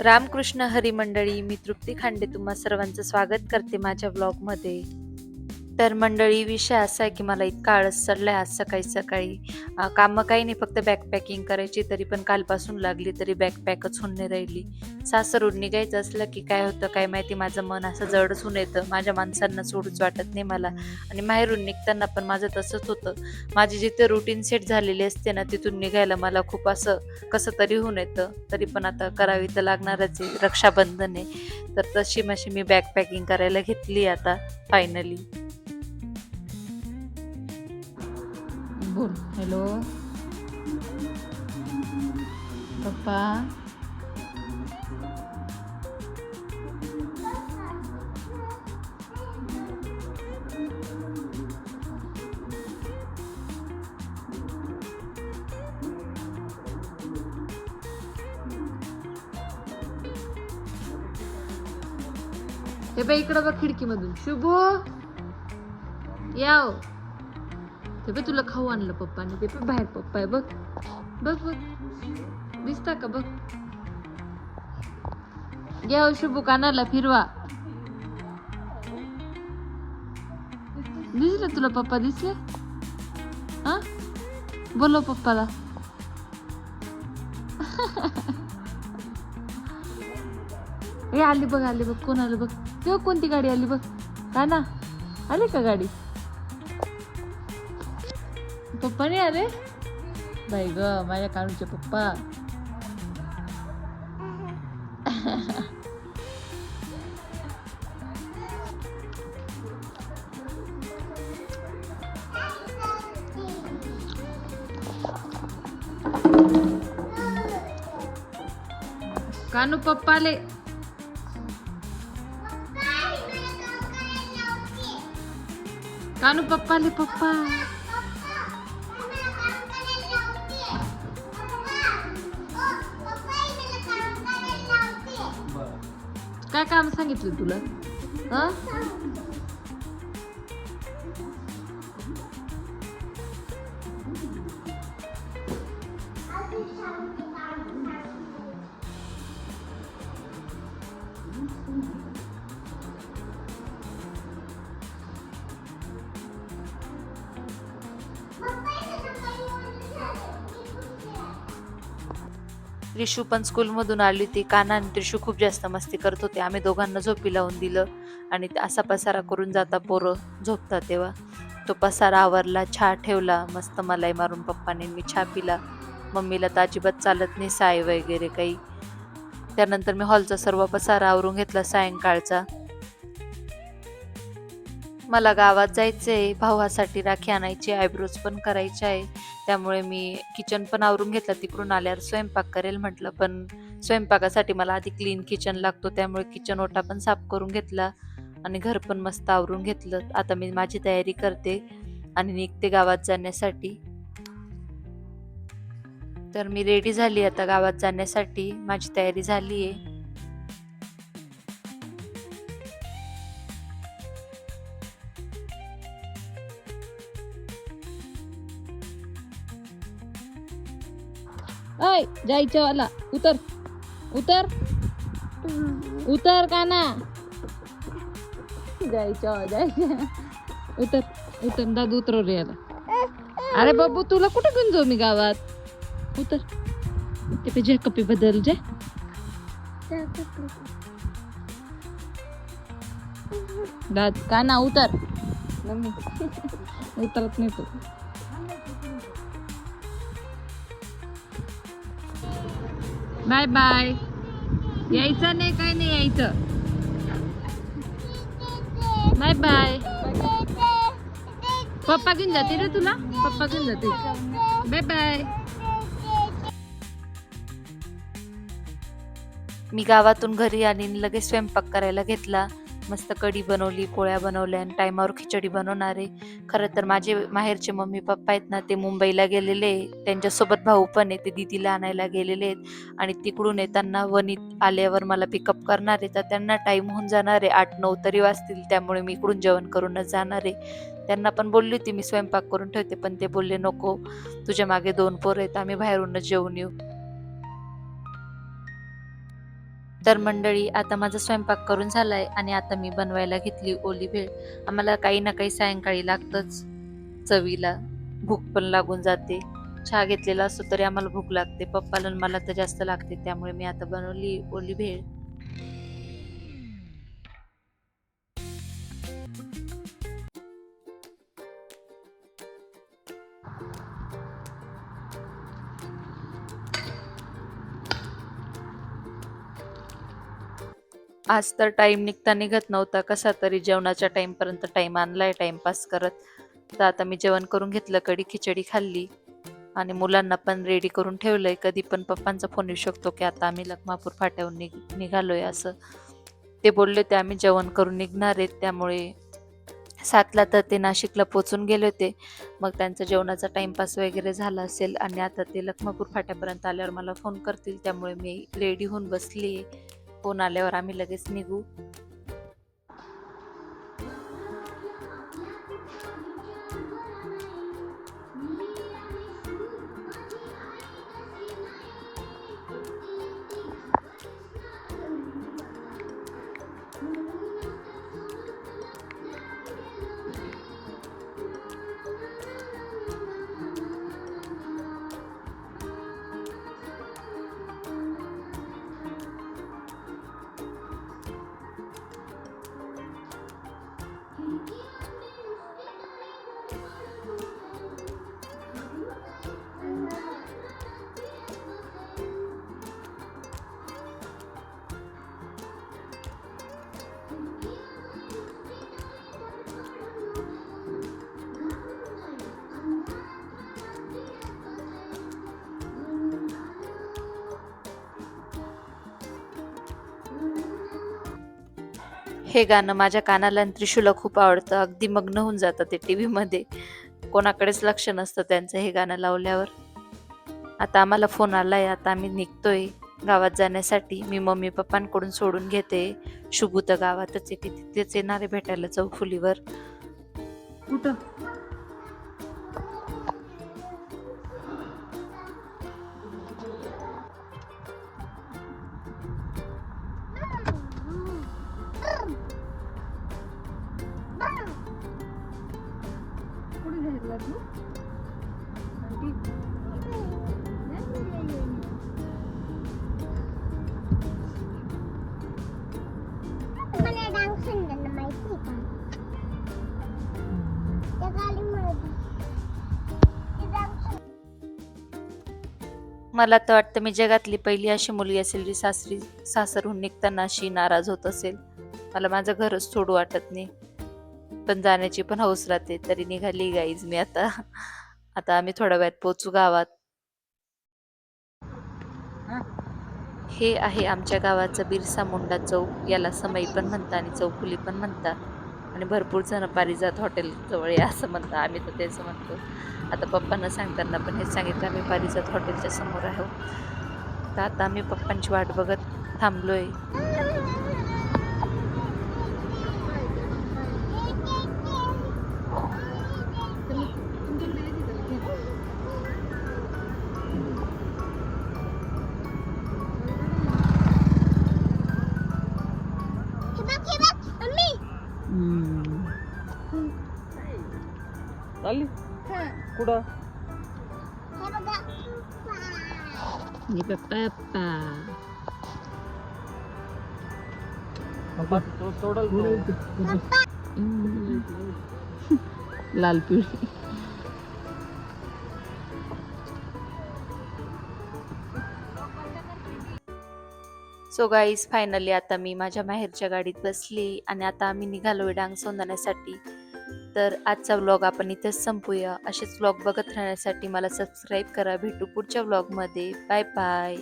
रामकृष्ण हरी मंडळी मी तृप्ती खांडे तुम्हा सर्वांचं स्वागत करते माझ्या ब्लॉगमध्ये तर मंडळी विषय असा आहे की मला इतका आळस आहे आज सकाळी सकाळी. कामं काही नाही फक्त बॅकपॅकिंग करायची तरी पण कालपासून लागली तरी बॅकपॅकच होऊन नाही राहिली. सासरून निघायचं असलं की काय होतं काय माहिती माझं मन असं जडच होऊन येतं. माझ्या माणसांना सोडूच वाटत नाही मला. आणि माहेरून निघताना पण माझं तसंच होतं. माझी जिथे रुटीन सेट झालेली असते ना तिथून निघायला मला खूप असं कसं तरी होऊन येतं. तरी पण आता करावी तर लागणारच आहे रक्षाबंधन आहे. तर तशी मशी मी बॅकपॅकिंग करायला घेतली आता फायनली बोल हॅलो पप्पा हे बाई इकडं बघ खिडकीमधून. शुभू. याव. हे बघ तुला खाऊ आणलं पप्पाने ते पण बाहेर पप्पा आहे बघ. बघ बघ. दिसता का बघ. घ्या हो शुभू कानाला फिरवा. दिसलं तुला पप्पा दिसले? हा? बोलो पप्पाला. ए आली बघ आली बघ. कोण आलं बघ? तेव्हा कोणती गाडी आली बघ? का ना आली का गाडी? पप्पा नाही आले बाई ग माझ्या कानूचे पप्पा कानू पप्पा आले कानू पप्पा आले पप्पा काय काम सांगितलं तुला हं? त्रिशू पण स्कूलमधून आली होती. काना आणि त्रिशू खूप जास्त मस्ती करत होते. आम्ही दोघांना झोपी लावून दिलं आणि असा पसारा करून जाता पोरं झोपतात तेव्हा. तो पसारा आवरला छा ठेवला मस्त मलाई मारून पप्पाने मी छा पिला. मम्मीला तर अजिबात चालत नाही साय वगैरे काही. त्यानंतर मी हॉलचा सर्व पसारा आवरून घेतला सायंकाळचा. मला गावात जायचंय भावासाठी राखी आणायची आयब्रोज पण करायचे आहे. त्यामुळे मी किचन पण आवरून घेतलं. तिकडून आल्यावर स्वयंपाक करेल म्हटलं पण स्वयंपाकासाठी मला आधी क्लीन किचन लागतो. त्यामुळे किचन ओटा पण साफ करून घेतला आणि घर पण मस्त आवरून घेतलं. आता मी माझी तयारी करते आणि निघते गावात जाण्यासाठी. तर मी रेडी झाली आता गावात जाण्यासाठी. माझी तयारी झाली आहे अय जायचं वाला उतर. उतर. उतर काना. जायचं जायचं उतर उतर. दादू उतरव रे याला. अरे बाबू तुला कुठं घेऊन जाऊ मी गावात? उतर. ते पे जे कपी बदल जे दाद का ना उतर उतरत नाही तू. बाय बाय यायचं नाही काय नाही यायचं. बाय बाय पप्पा घेऊन जाते रे तुला? पप्पा घेऊन जाते. बाय बाय मी गावातून घरी आली आणि लगेच स्वयंपाक करायला घेतला. मस्त कढी बनवली पोळ्या बनवल्या आणि टायमावर खिचडी बनवणार आहे. खरं तर माझे माहेरचे मम्मी पप्पा आहेत ना ते मुंबईला गेलेले आहे. त्यांच्यासोबत भाऊ पण आहे ते दिदीला आणायला गेलेले आहेत. आणि तिकडून येताना वनीत आल्यावर मला पिकअप करणार आहे. तर त्यांना टाईम होऊन जाणार आहे. आठ नऊ तरी वाजतील त्यामुळे मी इकडून जेवण करूनच जाणार आहे. त्यांना पण बोलली होती मी स्वयंपाक करून ठेवते. पण ते बोलले नको तुझ्या मागे दोन पोर आहेत. आम्ही बाहेरूनच जेवून येऊ. तर मंडळी आता माझा स्वयंपाक करून झालाय आणि आता मी बनवायला घेतली ओली भेळ. आम्हाला काही ना काही सायंकाळी लागतंच. चवीला भूक पण लागून जाते. चहा घेतलेला असतो तरी आम्हाला भूक लागते. पप्पाला मला तर जास्त लागते. त्यामुळे मी आता बनवली ओली भेळ. आज तर टाईम निघता निघत नव्हता. कसा तरी जेवणाच्या टाईमपर्यंत टाईम आणलाय टाईमपास करत. तर आता मी जेवण करून घेतलं कडी खिचडी खाल्ली. आणि मुलांना पण रेडी करून ठेवलंय. कधी पण पप्पांचा फोन येऊ शकतो की आता आम्ही लखमापूर फाट्याहून निघ निघालोय असं. ते बोलले ते आम्ही जेवण करून निघणार आहेत. त्यामुळे सातला तर ते नाशिकला पोचून गेले होते. मग त्यांचा जेवणाचा टाइमपास वगैरे झाला असेल. आणि आता ते लखमापूर फाट्यापर्यंत आल्यावर मला फोन करतील. त्यामुळे मी रेडी होऊन बसली फोन आल्यावर आम्ही लगेच निघू. हे गाणं माझ्या कानाला आणि त्रिशूला खूप आवडतं. अगदी मग्न होऊन जातं ते टी व्हीमध्ये कोणाकडेच लक्ष नसतं त्यांचं हे गाणं लावल्यावर. आता आम्हाला फोन आलाय. आता आम्ही निघतोय गावात जाण्यासाठी. मी मम्मी पप्पांकडून सोडून घेते. शुभू तर गावातच येते तिथेच येणारे भेटायला चौफुलीवर. कुठं? मला तर वाटतं मी जगातली पहिली अशी मुलगी असेल जी सासरी सासरहून निघताना अशी नाराज होत असेल. मला माझं घरच सोडू वाटत नाही. पण जाण्याची पण हौस राहते. तरी निघाली गाईज मी आता. आता आम्ही थोड्या वेळात पोचू गावात. हे आहे आमच्या गावाचं बिरसा मुंडा चौक. याला समई पण म्हणता आणि चौफुली पण म्हणतात. आणि भरपूर जण पारिजात हॉटेल जवळ आहे असं म्हणतं आम्ही तर तेच म्हणतो. आता पप्पांना सांगताना पण हेच सांगितलं आम्ही पारिजात हॉटेलच्या समोर आहोत. तर आता आम्ही पप्पांची वाट बघत थांबलो आहे कुठं? हे लाल पिवळी. सो गाईज फायनली आता मी माझ्या माहेरच्या गाडीत बसली आणि आता आम्ही निघालोय डांग सोंदण्यासाठी. तर आजचा व्लॉग आपण इथेच संपूया. असेच व्लॉग बघत राहण्यासाठी मला सबस्क्राईब करा. भेटू पुढच्या व्लॉगमध्ये बाय बाय